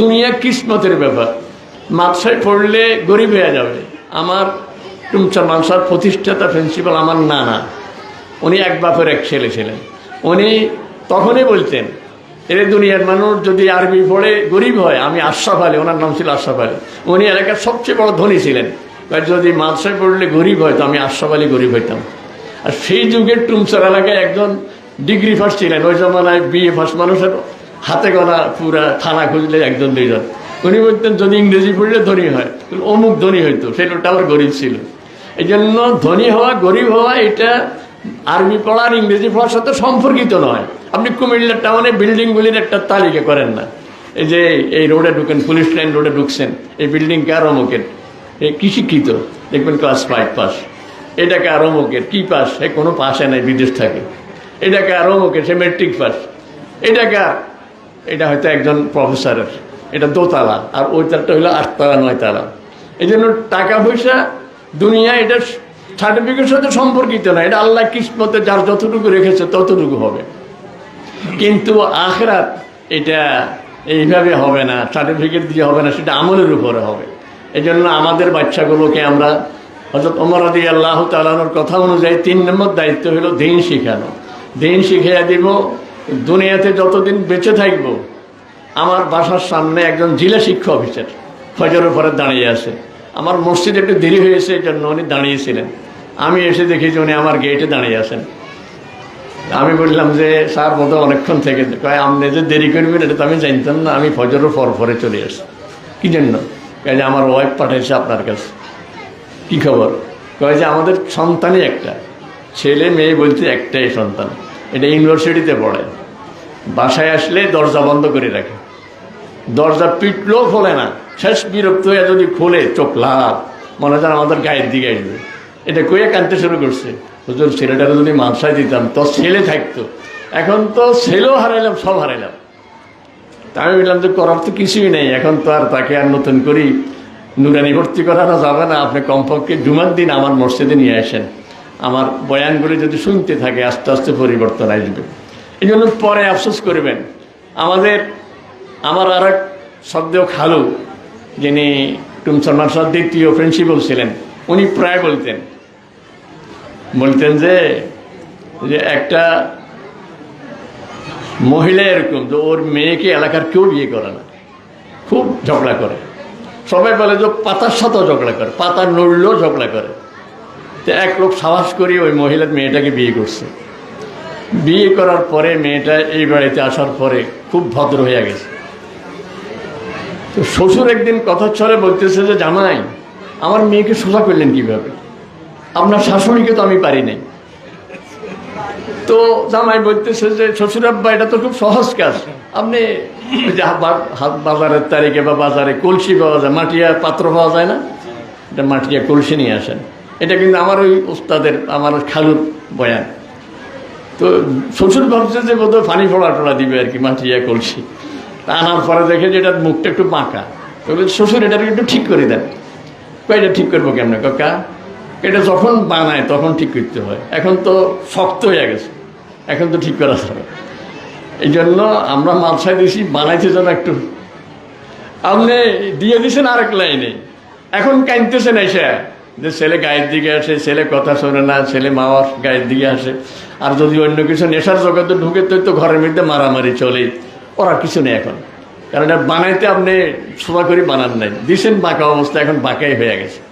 দুনিয়া কিসমতের ব্যাপার। মাদ্রাসায় পড়লে গরিব হয়ে যাবে। আমার টুমচা মানসার প্রতিষ্ঠাতা প্রিন্সিপাল আমার নানা। উনি এক বাপের এক ছেলে ছিলেন। উনি তখনই বলতেন, এর দুনিয়ার মানুষ যদি আরবি পড়ে, গরিব হয়। আমি আশরাফ আলী, ওনার নাম ছিল আশরাফ আলী। উনি এলাকার সবচেয়ে বড় ধনী ছিলেন। যদি মাদ্রাসায় পড়লে গরিব হয়, তো আমি আশরাফ আলী গরিব হইতাম। আর সেই যুগের টুমচার এলাকায় একজন ডিগ্রি ফার্স্ট ছিলেন। ওই জমানায় বিএ ফার্স্ট মানুষের হাতে গোনা পুরা থানা খুঁজলে একজন দুইজন। উনি বলতেন, যদি ইংরেজি পড়লে ধনী হয়। অমুক ধনী হইতো সেটা আবার গরিব ছিল। এই জন্য ধনী হওয়া, গরিব হওয়া, এটা আরবি পড়া আর ইংরেজি পড়ার সাথে সম্পর্কিত নয়। আপনি কুমিল্লা টাউনে বিল্ডিংগুলির একটা তালিকা করেন না। এই যে এই রোডে ঢুকেন, পুলিশ লাইন রোডে ঢুকছেন, এই বিল্ডিং কার অমুকের। কি শিক্ষিত দেখবেন ক্লাস ফাইভ পাস। এটাকে আর অমুকের। কি পাস? সে কোনো পাশে নাই, বিদেশ থাকে। এটাকে আর অমুকের, সে মেট্রিক পাস। এটাকে আর এটা হয়তো একজন প্রফেসরের। এটা দোতলা, আর ওই তালটা হলো আটতলা, নয়তলা। এই জন্য টাকা পয়সা দুনিয়া এটা সার্টিফিকেটের সাথে সম্পর্কিত না। এটা আল্লাহ কিসমতে যার যতটুকু রেখেছে ততটুকু হবে। কিন্তু আখরাত এটা এইভাবে হবে না, সার্টিফিকেট দিয়ে হবে না, সেটা আমলের উপরে হবে। এই জন্য আমাদের বাচ্চাগুলোকে আমরা হজরত অমর আদি আল্লাহ তালানোর কথা অনুযায়ী তিন নম্বর দায়িত্ব হলো দিন শিখানো। দিন শিখিয়ে দিব দুনিয়াতে যতদিন বেঁচে থাকব, আমার বাসার সামনে একজন জেলা শিক্ষা অফিসার ফজরের পরে দাঁড়িয়ে আছে। আমার মসজিদ একটু দেরি হয়েছে, এই জন্য উনি দাঁড়িয়েছিলেন। আমি এসে দেখি যে উনি আমার গেটে দাঁড়িয়ে আছেন। আমি বললাম যে, স্যার মতো অনেকক্ষণ থেকে কয়, আপনি যে দেরি করবেন, এটা তো আমি জানতাম না, আমি ফজরের পর পরে চলে আসি কী জন্য? কাজে আমার ওয়াইফ পাঠাইছে আপনার কাছে। কী খবর? কয় যে, আমাদের সন্তানই একটা। ছেলে, মেয়ে বলতে একটাই সন্তান। এটা ইউনিভার্সিটিতে পড়ে বাসায় আসলে দরজা বন্ধ করে রাখে। দরজা পিটলেও খোলে না। শেষ বিরক্ত হয়ে যদি খোলে, চোখ লাল। মনে হয় আমাদের গায়ের দিকে আসবে। এটা কয়ে কানতে শুরু করছে। হুজুর ছেলেটাকে যদি মানসায় দিতাম, তো ছেলে থাকতো। এখন তো ছেলেও হারাইলাম, সব হারাইলাম। তা আমি বললাম যে, করার তো কিছুই নেই। এখন তো আর তাকে আর নতুন করি নুরানি ভর্তি করানো যাবে না। আপনি কমপক্ষে জুমার দিন আমার মসজিদে নিয়ে আসেন। আমার বয়ানগুলি যদি শুনতে থাকে, আস্তে আস্তে পরিবর্তন আসবে। এই জন্য পরে আফসোস করবেন। আমাদের, আমার আর এক সদ্দেহ খালু, যিনি টুমসলমান সাহ দ্বিতীয় প্রিন্সিপাল ছিলেন, উনি প্রায় বলতেন বলতেন যে যে একটা মহিলা এরকম, যে ওর মেয়েকে এলাকার কেউ বিয়ে করে না, খুব ঝগড়া করে। সবাই বলে যে পাতার সাথেও ঝগড়া করে পাতা নড়লেও ঝগড়া করে। তো এক লোক সাহস করে ওই মহিলার মেয়েটাকে বিয়ে করছে। বিয়ে করার পরে মেয়েটা এই বাড়িতে আসার পরে খুব ভদ্র হয়ে গেছে। তো শ্বশুর একদিন কথা ছড়ে বলতেছে যে, জামাই, আমার মেয়েকে সোজা করলেন কীভাবে? আপনার শাশুড়িকে তো আমি পারি নাই। তো জামাই বলতেছে যে, শ্বশুর আব্বা, এটা তো খুব সহজ কাজ। আপনি হাত- বাজারের তারিখে বা বাজারে কলসি পাওয়া যায়, মাটিয়া পাত্র পাওয়া যায় না? এটা মাটিয়া কলসি নিয়ে আসেন। এটা কিন্তু আমার ওই উস্তাদের, আমার খালুর বয়ান। তো শ্বশুর ভাবছে যে বোধহয় পানি ফোড়া টোড়া দিবে আর কি মাটিয়া কলসি তা আনার পরে দেখে যে এটার মুখটা একটু তো শ্বশুর, এটাকে একটু ঠিক করে দেন। এটা ঠিক করব কেমনে? কাকা এটা যখন বানায় তখন ঠিক করতে হয়। এখন তো শক্ত হয়ে গেছে। এখন তো ঠিক করা যাবে। এই জন্য আমরা মালসায় দিছি বানাইতে যেন একটু। আপনি দিয়ে দিয়েছেন আরেক লাইনে। এখন কাঁদতেছেন এসে। যে ছেলে গায়ের দিকে আসে, ছেলে কথা শোনে না, ছেলে মাওয়ার গায়ের দিকে আসে। আর যদি অন্য কিছু নেশার জগতে ঢুকে, তো তো ঘরের মধ্যে মারামারি চলে ওরা কিছু নেই এখন। কারণ বানাইতে আপনি সোজা করে বানান নাই। দিছেন বাঁকা অবস্থা, এখন বাঁকাই হয়ে গেছে।